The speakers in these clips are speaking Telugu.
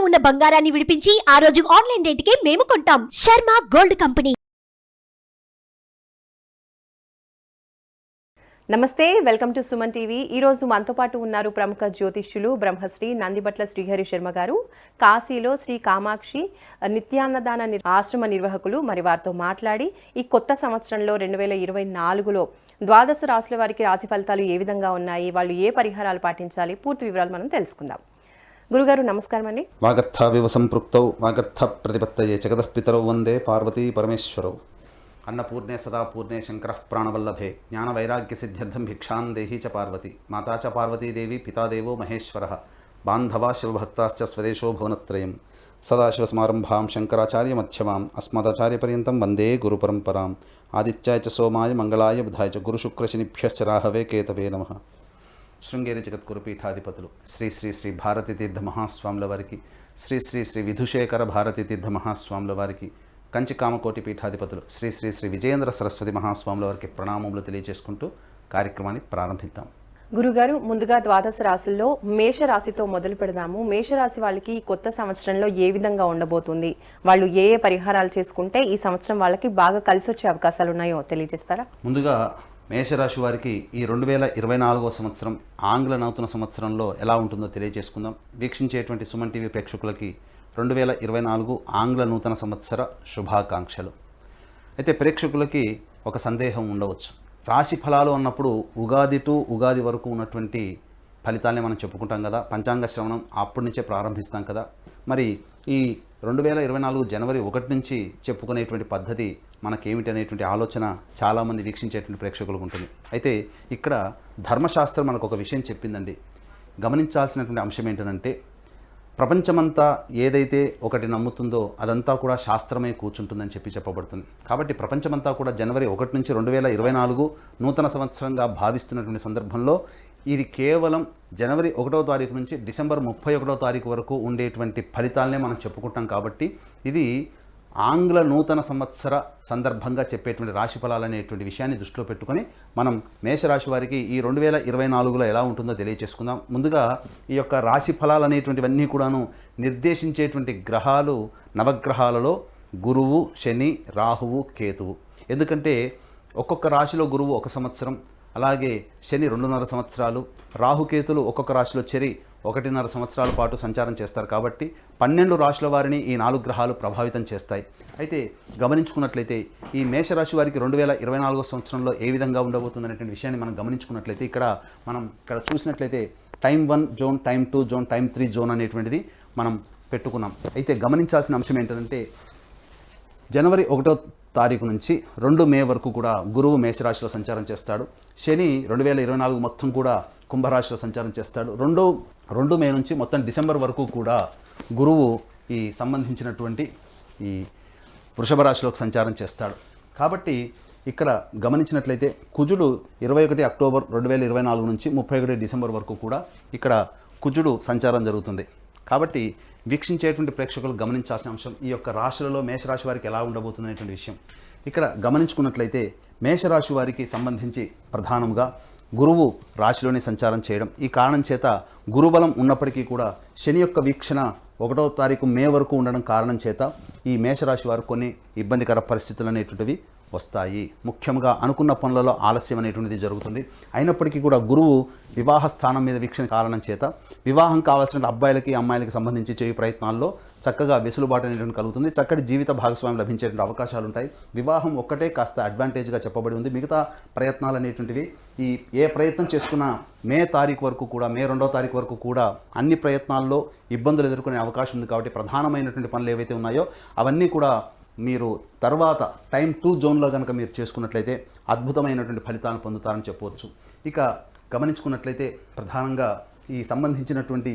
ఉన్న బంగారాన్ని విడిపించి ఆ రోజు ఆన్లైన్ రేటుకే మేము కొంటాం. Sharma gold company. నమస్తే వెల్కమ్ టు సుమన్ టీవీ. ఈ రోజు మనతో పాటు ఉన్నారు ప్రముఖ జ్యోతిష్యులు బ్రహ్మశ్రీ నందిబట్ల శ్రీహరి శర్మ గారు కాశీలో శ్రీ కామాక్షి నిత్యాన్నదాన నిర్- ఆశ్రమ నిర్వాహకులు. మరి వారితో మాట్లాడి ఈ కొత్త సంవత్సరంలో రెండు వేల ఇరవై నాలుగులో ద్వాదశ రాశుల వారికి రాశి ఫలితాలు ఏ విధంగా ఉన్నాయి వాళ్ళు ఏ పరిహారాలు పాటించాలి పూర్తి వివరాలు మనం తెలుసుకుందాం. గురుగారు నమస్కారం అండి. వాగర్థ వివ సంపృక్తౌ వాగర్థ ప్రతిపత్తయే జగదఃపితరౌ వందే పార్వతీ పరమేశ్వరౌ. అన్నపూర్ణే సదా పూర్ణే శంకర ప్రాణవల్లభే జ్ఞాన వైరాగ్య సిద్ధ్యర్థం భిక్షాం దేహి చ పార్వతి మాతా చ పార్వతీదేవి పితాదేవో మహేశ్వర బాంధవా శివభక్తాశ్చ స్వదేశో భువనత్రయం. సదాశివసమారంభాం శంకరాచార్యమధ్యమాం అస్మదాచార్యపర్యంతం వందే గురుపరంపరాం ఆదిత్యాయ చ సోమాయ మంగళాయ బుధాయ చ గురుశుక్రశనిభ్యశ్చ రాహవే కేతవే నమః. శృంగేరి జగద్గురు పీఠాధిపతులు శ్రీ శ్రీ శ్రీ భారతీ తీర్థ మహాస్వాముల వారికి శ్రీ శ్రీ శ్రీ విధుశేఖర భారతీ తీర్థ మహాస్వాముల వారికి కంచి కామకోటి పీఠాధిపతులు శ్రీ శ్రీ శ్రీ విజయేంద్ర సరస్వతి మహాస్వాముల వారికి ప్రణామములు తెలియజేసుకుంటూ కార్యక్రమాన్ని ప్రారంభిద్దాం. గురుగారు ముందుగా ద్వాదశ రాశుల్లో మేష రాశితో మొదలు పెడదాము. మేషరాశి వాళ్ళకి ఈ కొత్త సంవత్సరంలో ఏ విధంగా ఉండబోతుంది? వాళ్ళు ఏ ఏ పరిహారాలు చేసుకుంటే ఈ సంవత్సరం వాళ్ళకి బాగా కలిసి వచ్చే అవకాశాలు ఉన్నాయో తెలియజేస్తారా? ముందుగా మేషరాశి వారికి ఈ రెండు వేల ఇరవై నాలుగో సంవత్సరం ఆంగ్ల నూతన సంవత్సరంలో ఎలా ఉంటుందో తెలియజేసుకుందాం. వీక్షించేటువంటి సుమన్ టీవీ ప్రేక్షకులకి రెండు వేల ఇరవై నాలుగు ఆంగ్ల నూతన సంవత్సర శుభాకాంక్షలు. అయితే ప్రేక్షకులకి ఒక సందేహం ఉండవచ్చు. రాశి ఫలాలు అన్నప్పుడు ఉగాది టు ఉగాది వరకు ఉన్నటువంటి ఫలితాలని మనం చెప్పుకుంటాం కదా. పంచాంగ శ్రవణం అప్పటి నుంచే ప్రారంభిస్తాం కదా. మరి ఈ రెండు వేల ఇరవై నాలుగు జనవరి ఒకటి నుంచి చెప్పుకునేటువంటి పద్ధతి మనకేమిటి అనేటువంటి ఆలోచన చాలామంది వీక్షించేటువంటి ప్రేక్షకులకు ఉంటుంది. అయితే ఇక్కడ ధర్మశాస్త్రం మనకు ఒక విషయం చెప్పిందండి. గమనించాల్సినటువంటి అంశం ఏంటంటే ప్రపంచమంతా ఏదైతే ఒకటి నమ్ముతుందో అదంతా కూడా శాస్త్రమే కూర్చుంటుందని చెప్పి చెప్పబడుతుంది. కాబట్టి ప్రపంచమంతా కూడా జనవరి ఒకటి నుంచి రెండు వేల ఇరవై నాలుగు నూతన సంవత్సరంగా భావిస్తున్నటువంటి సందర్భంలో ఇది కేవలం జనవరి ఒకటో తారీఖు నుంచి డిసెంబర్ ముప్పై ఒకటో తారీఖు వరకు ఉండేటువంటి ఫలితాలనే మనం చెప్పుకుంటాం కాబట్టి ఇది ఆంగ్ల నూతన సంవత్సర సందర్భంగా చెప్పేటువంటి రాశి ఫలాలు అనేటువంటి విషయాన్ని దృష్టిలో పెట్టుకొని మనం మేషరాశి వారికి ఈ రెండు వేల ఇరవై నాలుగులో ఎలా ఉంటుందో తెలియచేసుకుందాం. ముందుగా ఈ యొక్క రాశి ఫలాలు అనేటువంటివన్నీ కూడాను నిర్దేశించేటువంటి గ్రహాలు నవగ్రహాలలో గురువు శని రాహువు కేతువు. ఎందుకంటే ఒక్కొక్క రాశిలో గురువు ఒక సంవత్సరం అలాగే శని రెండున్నర సంవత్సరాలు రాహుకేతులు ఒక్కొక్క రాశిలో చెరి ఒకటిన్నర సంవత్సరాల పాటు సంచారం చేస్తారు కాబట్టి పన్నెండు రాశుల వారిని ఈ నాలుగు గ్రహాలు ప్రభావితం చేస్తాయి. అయితే గమనించుకున్నట్లయితే ఈ మేషరాశి వారికి రెండు వేల ఇరవై నాలుగో సంవత్సరంలో ఏ విధంగా ఉండబోతుంది అనేటువంటి విషయాన్ని మనం గమనించుకున్నట్లయితే ఇక్కడ మనం ఇక్కడ చూసినట్లయితే time one zone time two zone time three zone అనేటువంటిది మనం పెట్టుకున్నాం. అయితే గమనించాల్సిన అంశం ఏంటంటే జనవరి ఒకటో తారీఖు నుంచి రెండు మే వరకు కూడా గురువు మేషరాశిలో సంచారం చేస్తాడు. శని రెండు వేల ఇరవై నాలుగు మొత్తం కూడా కుంభరాశిలో సంచారం చేస్తాడు. రెండు రెండు మే నుంచి మొత్తం డిసెంబర్ వరకు కూడా గురువు ఈ సంబంధించినటువంటి ఈ వృషభ రాశిలోకి సంచారం చేస్తాడు. కాబట్టి ఇక్కడ గమనించినట్లయితే కుజుడు ఇరవై ఒకటి అక్టోబర్ రెండు వేల ఇరవై నాలుగు నుంచి ముప్పై ఒకటి డిసెంబర్ వరకు కూడా ఇక్కడ కుజుడు సంచారం జరుగుతుంది. కాబట్టి వీక్షించేటువంటి ప్రేక్షకులు గమనించాల్సిన అంశం ఈ యొక్క రాశులలో మేషరాశి వారికి ఎలా ఉండబోతుంది అనేటువంటి విషయం. ఇక్కడ గమనించుకున్నట్లయితే మేషరాశి వారికి సంబంధించి ప్రధానంగా గురువు రాశిలోనే సంచారం చేయడం. ఈ కారణం చేత గురుబలం ఉన్నప్పటికీ కూడా శని యొక్క వీక్షణ ఒకటో తారీఖు మే వరకు ఉండడం కారణం చేత ఈ మేషరాశి వారు కొన్ని ఇబ్బందికర పరిస్థితులు అనేటువంటివి వస్తాయి. ముఖ్యంగా అనుకున్న పనులలో ఆలస్యం అనేటువంటిది జరుగుతుంది. అయినప్పటికీ కూడా గురువు వివాహ స్థానం మీద వీక్షణ కారణం చేత వివాహం కావాల్సిన అబ్బాయిలకి అమ్మాయిలకి సంబంధించి చేయు ప్రయత్నాల్లో చక్కగా వెసులుబాటు అనేటువంటి కలుగుతుంది. చక్కటి జీవిత భాగస్వామ్యం లభించేటువంటి అవకాశాలు ఉంటాయి. వివాహం ఒక్కటే కాస్త అడ్వాంటేజ్గా చెప్పబడి ఉంది. మిగతా ప్రయత్నాలు అనేటువంటివి ఈ ఏ ప్రయత్నం చేసుకున్నా మే తారీఖు వరకు కూడా మే రెండో తారీఖు వరకు కూడా అన్ని ప్రయత్నాల్లో ఇబ్బందులు ఎదుర్కొనే అవకాశం ఉంది. కాబట్టి ప్రధానమైనటువంటి పనులు ఏవైతే ఉన్నాయో అవన్నీ కూడా మీరు తర్వాత టైం టూ జోన్లో కనుక మీరు చేసుకున్నట్లయితే అద్భుతమైనటువంటి ఫలితాలను పొందుతారని చెప్పవచ్చు. ఇక గమనించుకున్నట్లయితే ప్రధానంగా ఈ సంబంధించినటువంటి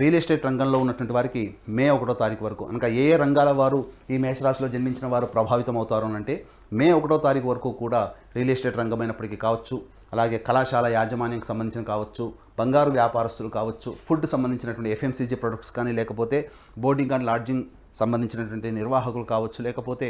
రియల్ ఎస్టేట్ రంగంలో ఉన్నటువంటి వారికి మే ఒకటో తారీఖు వరకు అనగా ఏ ఏ రంగాల వారు ఈ మేషరాశిలో జన్మించిన వారు ప్రభావితం అవుతారు అని అంటే మే ఒకటో తారీఖు వరకు కూడా రియల్ ఎస్టేట్ రంగమైనప్పటికీ కావచ్చు అలాగే కళాశాల యాజమాన్యంకి సంబంధించిన కావచ్చు బంగారు వ్యాపారస్తులు కావచ్చు ఫుడ్ సంబంధించినటువంటి ఎఫ్ఎంసీజీ ప్రొడక్ట్స్ కానీ లేకపోతే బోర్డింగ్ అండ్ లాడ్జింగ్ సంబంధించినటువంటి నిర్వాహకులు కావచ్చు లేకపోతే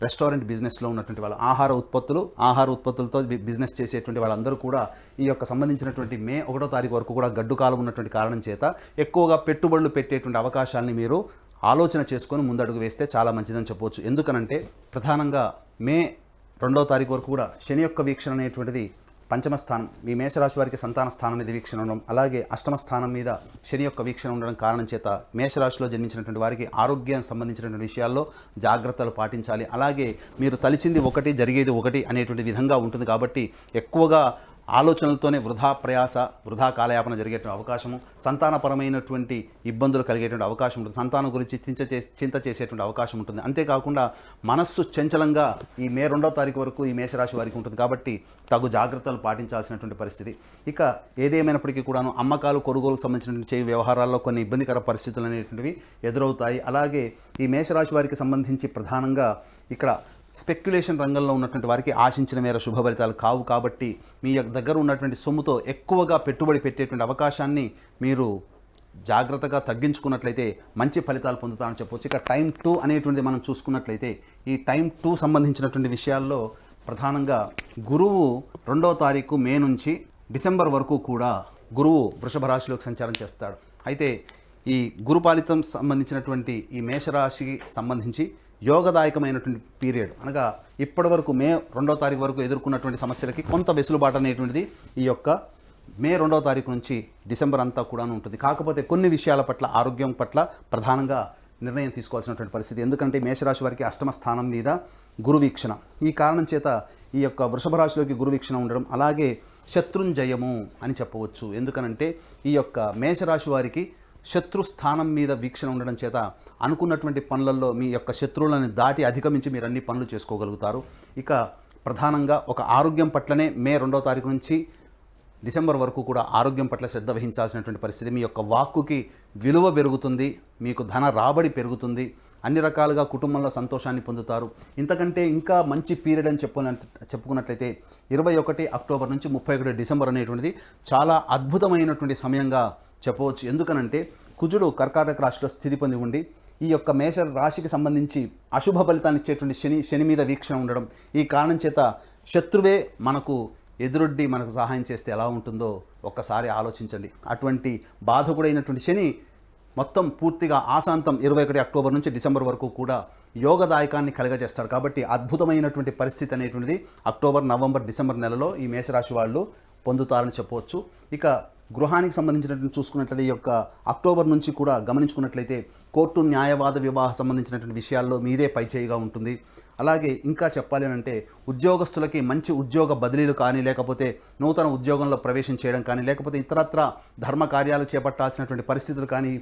రెస్టారెంట్ బిజినెస్లో ఉన్నటువంటి వాళ్ళు ఆహార ఉత్పత్తులు ఆహార ఉత్పత్తులతో బిజినెస్ చేసేటువంటి వాళ్ళందరూ కూడా ఈ యొక్క సంబంధించినటువంటి మే ఒకటో తారీఖు వరకు కూడా గడ్డు కాలం ఉన్నటువంటి కారణం చేత ఎక్కువగా పెట్టుబడులు పెట్టేటువంటి అవకాశాలని మీరు ఆలోచన చేసుకొని ముందడుగు వేస్తే చాలా మంచిదని చెప్పవచ్చు ఎందుకనంటే ప్రధానంగా మే రెండో తారీఖు వరకు కూడా శని యొక్క వీక్షణ అనేటువంటిది పంచమ స్థానం మీ మేషరాశి వారికి సంతాన స్థానం మీద వీక్షణ ఉండడం అలాగే అష్టమ స్థానం మీద శని యొక్క వీక్షణ ఉండడం కారణం చేత మేషరాశిలో జన్మించినటువంటి వారికి ఆరోగ్యానికి సంబంధించినటువంటి విషయాల్లో జాగ్రత్తలు పాటించాలి. అలాగే మీరు తలిచింది ఒకటి జరిగేది ఒకటి అనేటువంటి విధంగా ఉంటుంది కాబట్టి ఎక్కువగా ఆలోచనలతోనే వృధా ప్రయాస వృధా కాలయాపన జరిగేటువంటి అవకాశము సంతానపరమైనటువంటి ఇబ్బందులు కలిగేటువంటి అవకాశం ఉంటుంది. సంతానం గురించి చింత చే చింత చేసేటువంటి అవకాశం ఉంటుంది. అంతేకాకుండా మనస్సు చంచలంగా ఈ మే రెండవ తారీఖు వరకు ఈ మేషరాశి వారికి ఉంటుంది. కాబట్టి తగు జాగ్రత్తలు పాటించాల్సినటువంటి పరిస్థితి. ఇక ఏదేమైనప్పటికీ కూడాను అమ్మకాలు కొనుగోలుకు సంబంధించినటువంటి చేయి వ్యవహారాల్లో కొన్ని ఇబ్బందికర పరిస్థితులు అనేటువంటివి ఎదురవుతాయి. అలాగే ఈ మేషరాశి వారికి సంబంధించి ప్రధానంగా ఇక్కడ స్పెక్యులేషన్ రంగంలో ఉన్నటువంటి వారికి ఆశించిన మేర శుభ ఫలితాలు కావు కాబట్టి మీ యొక్క దగ్గర ఉన్నటువంటి సొమ్ముతో ఎక్కువగా పెట్టుబడి పెట్టేటువంటి అవకాశాన్ని మీరు జాగ్రత్తగా తగ్గించుకున్నట్లయితే మంచి ఫలితాలు పొందుతామని చెప్పవచ్చు ఇక టైం టూ అనేటువంటిది మనం చూసుకున్నట్లయితే ఈ టైం టూ సంబంధించినటువంటి విషయాల్లో ప్రధానంగా గురువు రెండవ తారీఖు మే నుంచి డిసెంబర్ వరకు కూడా గురువు వృషభ రాశిలోకి సంచారం చేస్తాడు. అయితే ఈ గురుపాలితం సంబంధించినటువంటి ఈ మేషరాశికి సంబంధించి యోగదాయకమైనటువంటి పీరియడ్. అనగా ఇప్పటి వరకు మే రెండో తారీఖు వరకు ఎదుర్కొన్నటువంటి సమస్యలకి కొంత వెసులుబాటు అనేటువంటిది ఈ యొక్క మే రెండవ తారీఖు నుంచి డిసెంబర్ అంతా కూడా ఉంటుంది. కాకపోతే కొన్ని విషయాల పట్ల ఆరోగ్యం పట్ల ప్రధానంగా నిర్ణయం తీసుకోవాల్సినటువంటి పరిస్థితి. ఎందుకంటే మేషరాశి వారికి అష్టమ స్థానం మీద గురు వీక్షణ ఈ కారణం చేత ఈ యొక్క వృషభ రాశిలోకి గురు వీక్షణ ఉండడం అలాగే శత్రుంజయము అని చెప్పవచ్చు. ఎందుకనంటే ఈ యొక్క మేషరాశి వారికి శత్రు స్థానం మీద వీక్షణ ఉండడం చేత అనుకున్నటువంటి పనులలో మీ యొక్క శత్రువులను దాటి అధిగమించి మీరు అన్ని పనులు చేసుకోగలుగుతారు. ఇక ప్రధానంగా ఒక ఆరోగ్యం పట్లనే మే రెండవ తారీఖు నుంచి డిసెంబర్ వరకు కూడా ఆరోగ్యం పట్ల శ్రద్ధ వహించాల్సినటువంటి పరిస్థితి మీ యొక్క వాక్కుకి విలువ పెరుగుతుంది మీకు ధన రాబడి పెరుగుతుంది అన్ని రకాలుగా కుటుంబంలో సంతోషాన్ని పొందుతారు. ఇంతకంటే ఇంకా మంచి పీరియడ్ అని చెప్పుకున్న చెప్పుకున్నట్లయితే ఇరవై ఒకటి అక్టోబర్ నుంచి ముప్పై ఒకటి డిసెంబర్ అనేటువంటిది చాలా అద్భుతమైనటువంటి సమయంగా చెప్పవచ్చు. ఎందుకనంటే కుజుడు కర్కాటక రాశిలో స్థితి పొంది ఉండి ఈ యొక్క మేష రాశికి సంబంధించి అశుభ ఫలితాన్ని ఇచ్చేటువంటి శని శని మీద వీక్షణ ఉండడం ఈ కారణం చేత శత్రువే మనకు ఎదురొడ్డి మనకు సహాయం చేస్తే ఎలా ఉంటుందో ఒక్కసారి ఆలోచించండి. అటువంటి బాధకుడైనటువంటి శని మొత్తం పూర్తిగా ఆశాంతం ఇరవై ఒకటి అక్టోబర్ నుంచి డిసెంబర్ వరకు కూడా యోగదాయకాన్ని కలగజేస్తాడు. కాబట్టి అద్భుతమైనటువంటి పరిస్థితి అనేటువంటిది అక్టోబర్ నవంబర్ డిసెంబర్ నెలలో ఈ మేషరాశి వాళ్ళు పొందుతారని చెప్పవచ్చు. ఇక గృహానికి సంబంధించినటువంటి చూసుకున్నట్లయితే ఈ యొక్క అక్టోబర్ నుంచి కూడా గమనించుకున్నట్లయితే కోర్టు న్యాయవాద వివాహ సంబంధించినటువంటి విషయాల్లో మీదే పైచేయిగా ఉంటుంది. అలాగే ఇంకా చెప్పాలి అని అంటే ఉద్యోగస్తులకి మంచి ఉద్యోగ బదిలీలు కానీ లేకపోతే నూతన ఉద్యోగంలో ప్రవేశం చేయడం కానీ లేకపోతే ఇతరత్ర ధర్మ కార్యాలు చేపట్టాల్సినటువంటి పరిస్థితులు కానీ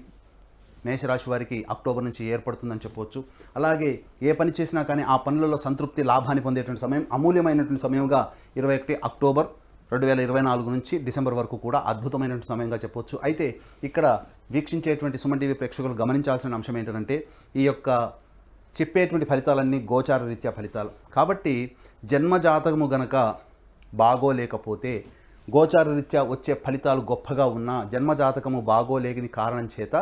మేషరాశి వారికి అక్టోబర్ నుంచి ఏర్పడుతుందని చెప్పవచ్చు. అలాగే ఏ పని చేసినా కానీ ఆ పనులలో సంతృప్తి లాభాన్ని పొందేటువంటి సమయం అమూల్యమైనటువంటి సమయంగా ఇరవై ఒకటి అక్టోబర్ రెండు వేల ఇరవై నాలుగు నుంచి డిసెంబర్ వరకు కూడా అద్భుతమైనటువంటి సమయంగా చెప్పవచ్చు అయితే ఇక్కడ వీక్షించేటువంటి సుమన్ టీవీ ప్రేక్షకులు గమనించాల్సిన అంశం ఏంటంటే ఈ యొక్క చెప్పేటువంటి ఫలితాలన్నీ గోచార రీత్యా ఫలితాలు. కాబట్టి జన్మజాతకము గనక బాగోలేకపోతే గోచార రీత్యా వచ్చే ఫలితాలు గొప్పగా ఉన్నా జన్మజాతకము బాగోలేని కారణం చేత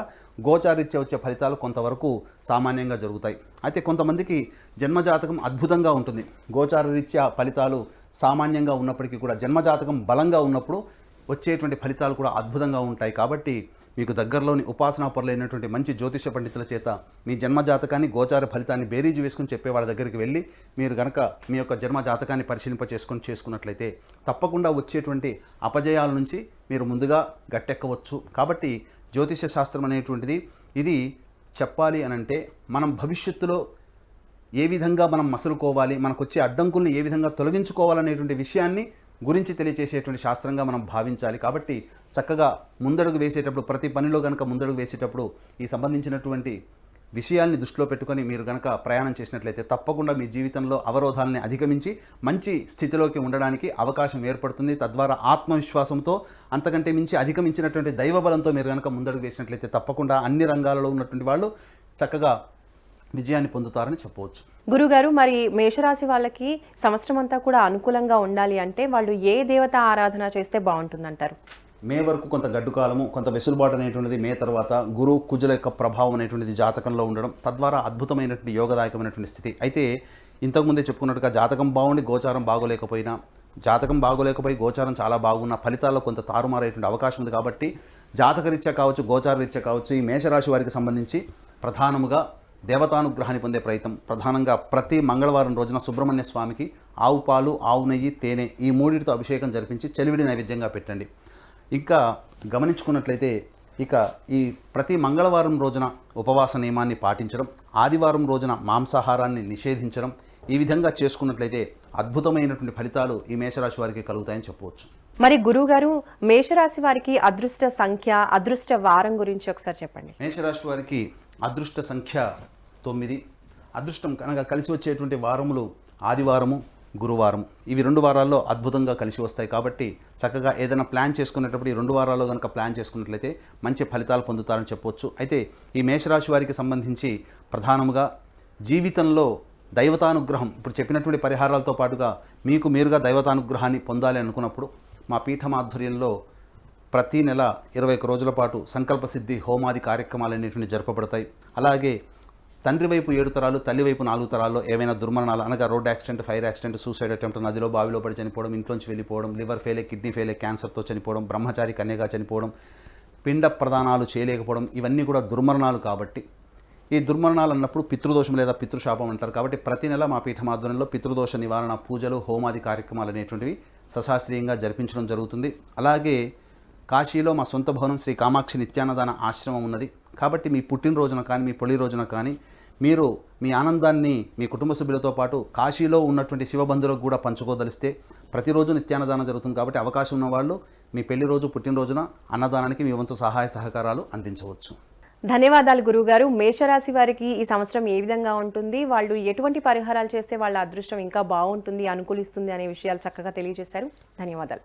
గోచారీత్యా వచ్చే ఫలితాలు కొంతవరకు సామాన్యంగా జరుగుతాయి. అయితే కొంతమందికి జన్మజాతకం అద్భుతంగా ఉంటుంది. గోచార రీత్యా ఫలితాలు సామాన్యంగా ఉన్నప్పటికీ కూడా జన్మజాతకం బలంగా ఉన్నప్పుడు వచ్చేటువంటి ఫలితాలు కూడా అద్భుతంగా ఉంటాయి. కాబట్టి మీకు దగ్గరలోని ఉపాసనా పరులైనటువంటి మంచి జ్యోతిష పండితుల చేత మీ జన్మ జాతకాన్ని గోచార ఫలితాన్ని బేరీజు వేసుకుని చెప్పే వాళ్ళ దగ్గరికి వెళ్ళి మీరు కనుక మీ యొక్క జన్మ జాతకాన్ని పరిశీలింప చేసుకొని చేసుకున్నట్లయితే తప్పకుండా వచ్చేటువంటి అపజయాల నుంచి మీరు ముందుగా గట్టెక్కవచ్చు. కాబట్టి జ్యోతిష శాస్త్రం అనేటువంటిది ఇది చెప్పాలి అనంటే మనం భవిష్యత్తులో ఏ విధంగా మనం మసులుకోవాలి మనకు వచ్చే అడ్డంకుల్ని ఏ విధంగా తొలగించుకోవాలనేటువంటి విషయాన్ని గురించి తెలియచేసేటువంటి శాస్త్రంగా మనం భావించాలి. కాబట్టి చక్కగా ముందడుగు వేసేటప్పుడు ప్రతి పనిలో కనుక ముందడుగు వేసేటప్పుడు ఈ సంబంధించినటువంటి విషయాల్ని దృష్టిలో పెట్టుకొని మీరు కనుక ప్రయాణం చేసినట్లయితే తప్పకుండా మీ జీవితంలో అవరోధాలని అధిగమించి మంచి స్థితిలోకి ఉండడానికి అవకాశం ఏర్పడుతుంది. తద్వారా ఆత్మవిశ్వాసంతో అంతకంటే మించి అధిగమించినటువంటి దైవబలంతో మీరు కనుక ముందడుగు వేసినట్లయితే తప్పకుండా అన్ని రంగాలలో ఉన్నటువంటి వాళ్ళు చక్కగా విజయాన్ని పొందుతారని చెప్పవచ్చు. గురుగారు మరి మేషరాశి వాళ్ళకి సంవత్సరం అంతా కూడా అనుకూలంగా ఉండాలి అంటే వాళ్ళు ఏ దేవత ఆరాధన చేస్తే బాగుంటుందంటారు? మే వరకు కొంత గడ్డు కాలము కొంత వెసులుబాటు అనేటువంటిది మే తర్వాత గురు కుజుల యొక్క ప్రభావం అనేటువంటిది జాతకంలో ఉండడం తద్వారా అద్భుతమైనటువంటి యోగదాయకమైనటువంటి స్థితి. అయితే ఇంతకుముందే చెప్పుకున్నట్టుగా జాతకం బాగుండి గోచారం బాగోలేకపోయినా జాతకం బాగోలేకపోయి గోచారం చాలా బాగున్న ఫలితాల్లో కొంత తారుమారేటువంటి అవకాశం ఉంది కాబట్టి జాతకరీత్యా కావచ్చు గోచారరీత్యా కావచ్చు ఈ మేషరాశి వారికి సంబంధించి ప్రధానముగా దేవతానుగ్రహాన్ని పొందే ప్రయత్నం ప్రధానంగా ప్రతి మంగళవారం రోజున సుబ్రహ్మణ్య స్వామికి ఆవు పాలు ఆవు నెయ్యి తేనె ఈ మూడిటితో అభిషేకం జరిపించి చెలివిడి నైవేద్యంగా పెట్టండి. ఇంకా గమనించుకున్నట్లయితే ఇక ఈ ప్రతి మంగళవారం రోజున ఉపవాస నియమాన్ని పాటించడం ఆదివారం రోజున మాంసాహారాన్ని నిషేధించడం ఈ విధంగా చేసుకున్నట్లయితే అద్భుతమైనటువంటి ఫలితాలు ఈ మేషరాశి వారికి కలుగుతాయని చెప్పవచ్చు. మరి గురువు గారు మేషరాశి వారికి అదృష్ట సంఖ్య అదృష్ట వారం గురించి ఒకసారి చెప్పండి. మేషరాశి వారికి అదృష్ట సంఖ్య తొమ్మిది. అదృష్టం కనుక కలిసి వచ్చేటువంటి వారములు ఆదివారము గురువారం ఇవి రెండు వారాల్లో అద్భుతంగా కలిసి వస్తాయి కాబట్టి చక్కగా ఏదైనా ప్లాన్ చేసుకునేటప్పుడు ఈ రెండు వారాల్లో కనుక ప్లాన్ చేసుకున్నట్లయితే మంచి ఫలితాలు పొందుతారని చెప్పవచ్చు అయితే ఈ మేషరాశి వారికి సంబంధించి ప్రధానముగా జీవితంలో దైవతానుగ్రహం ఇప్పుడు చెప్పినటువంటి పరిహారాలతో పాటుగా మీకు మీరుగా దైవతానుగ్రహాన్ని పొందాలి అనుకున్నప్పుడు మా పీఠం ఆధ్వర్యంలో ప్రతి నెల ఇరవై ఒక రోజుల పాటు సంకల్ప సిద్ధి హోమాది కార్యక్రమాలు అనేటువంటి జరపబడతాయి. అలాగే తండ్రి వైపు ఏడు తరాలు తల్లి వైపు నాలుగు తరాల్లో ఏవైనా దుర్మరణాలు అనగా road accident fire accident suicide attempt నదిలో బావిలో పడి చనిపోవడం ఇంట్లోంచి వెళ్ళిపోవడం లివర్ ఫెయిలే కిడ్నీ ఫెయిలే క్యాన్సర్తో చనిపోవడం బ్రహ్మచారి కన్యగా చనిపోవడం పిండ ప్రదానాలు చేయలేకపోవడం ఇవన్నీ కూడా దుర్మరణాలు కాబట్టి. ఈ దుర్మరణాలు అన్నప్పుడు పితృదోషం లేదా పితృశాపం అంటారు కాబట్టి ప్రతి నెల మా పీఠం ఆధ్వర్యంలో పితృదోష నివారణ పూజలు హోమాది కార్యక్రమాలు అనేటువంటివి సశాస్త్రీయంగా జరిపించడం జరుగుతుంది. అలాగే కాశీలో మా సొంత భవనం శ్రీ కామాక్షి నిత్యానదాన ఆశ్రమం ఉన్నది. కాబట్టి మీ పుట్టినరోజున కానీ మీ పొలి రోజున కానీ మీరు మీ ఆనందాన్ని మీ కుటుంబ సభ్యులతో పాటు కాశీలో ఉన్నటువంటి శివబంధులకు కూడా పంచుకోదలిస్తే ప్రతిరోజు నిత్యాన్నదానం జరుగుతుంది కాబట్టి అవకాశం ఉన్న వాళ్ళు మీ పెళ్ళి రోజు పుట్టినరోజున అన్నదానానికి మీ వంతు సహాయ సహకారాలు అందించవచ్చు. ధన్యవాదాలు గురువు గారు మేషరాశి వారికి ఈ సంవత్సరం ఏ విధంగా ఉంటుంది? వాళ్ళు ఎటువంటి పరిహారాలు చేస్తే వాళ్ళ అదృష్టం ఇంకా బాగుంటుంది అనుకూలిస్తుంది అనే విషయాలు చక్కగా తెలియజేశారు. ధన్యవాదాలు.